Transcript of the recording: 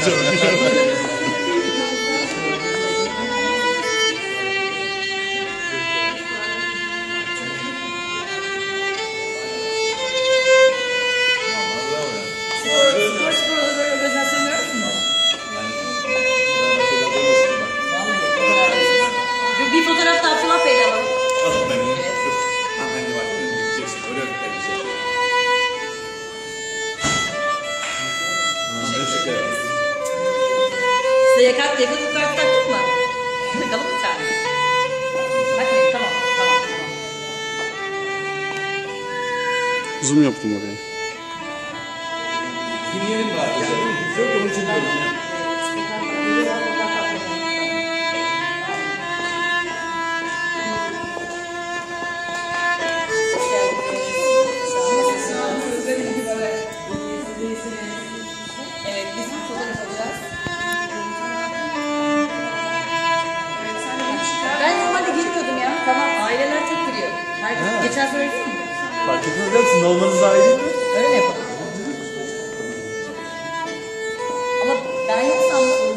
以上。kalk yakın bu kalp taktın mı? Takalım bir tane. Zoom yaptım oraya. Dinleyelim bari. Yani, çok onun için diyorum. Geçen sene değil mi? Fark etmez ya sizin olmanız daha iyi değil mi? Öyle mi yapalım? Ama ben yoksam